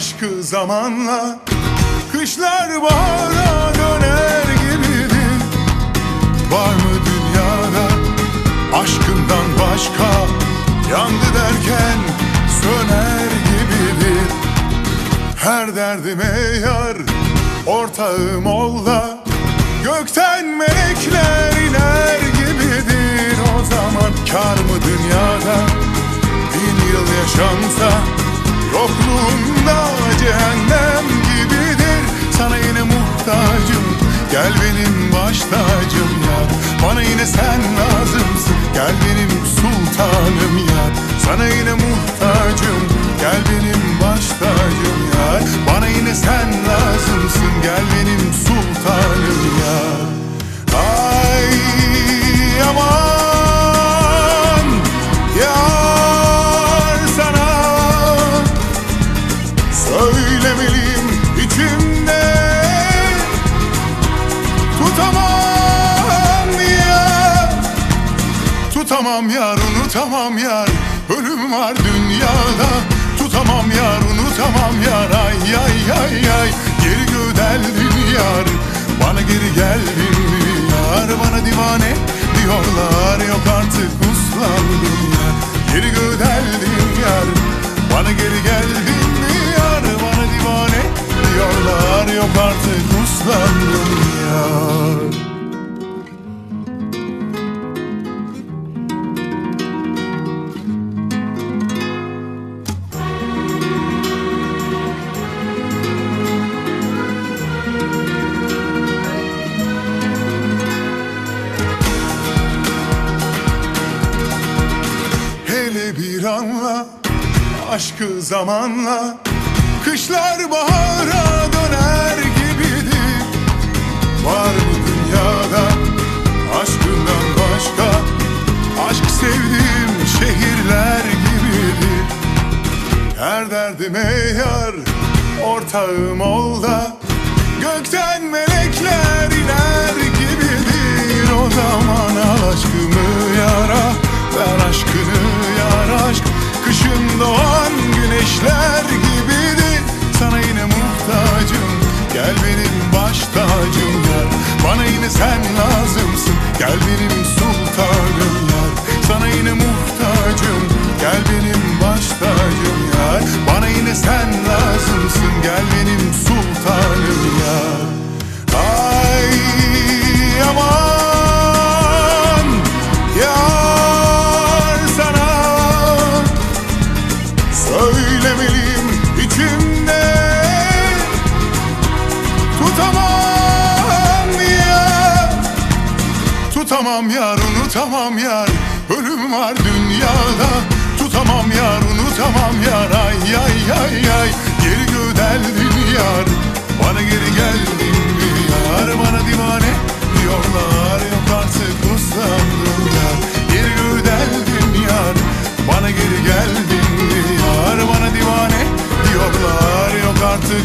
Aşkı zamanla Kışlar bahara döner gibidir Var mı dünyada Aşkından başka? Yandı derken Söner gibidir Her derdime yar Ortağım ol da Gökten melekler iner Gel benim baş tacım yar. Bana yine sen lazımsın. Gel benim sultanım yar. Sana yine muhtacım Tutamam ya Tutamam yar unutamam yar. Ölüm var dünyada. Tutamam yar unutamam yar. Ay ay ay ay. Geri gödeldin yar. Bana geri geldin yar. Bana divane diyorlar. Yok artık uslandım yar. Geri gödeldin yar. Bana geri geldin Hele bir anla Aşkı zamanla Kışlar bahara döner gibidir. Var mı dünyada Aşkından başka Aşk sevdiğim şehirler gibidir. Her derdime yar Ortağım ol da Gökten melekler iner gibidir. O zaman aşkımı baş tacım yar Bana yine sen lazımsın Gel benim sultanım yar Ay aman Yar sana. Söylemeliyim içimde Tutamam ya. Tutamam yar unutamam yar. Ölüm var dünyada unutamam yar unutamam yar. Ay ay ay ay. Geri gödeldin yar. Bana geri geldin mi yar? Bana divane diyorlar. Yok artık usandım yar. Geri gödeldin yar. Bana geri geldin mi yar? Bana divane diyorlar. Yok artık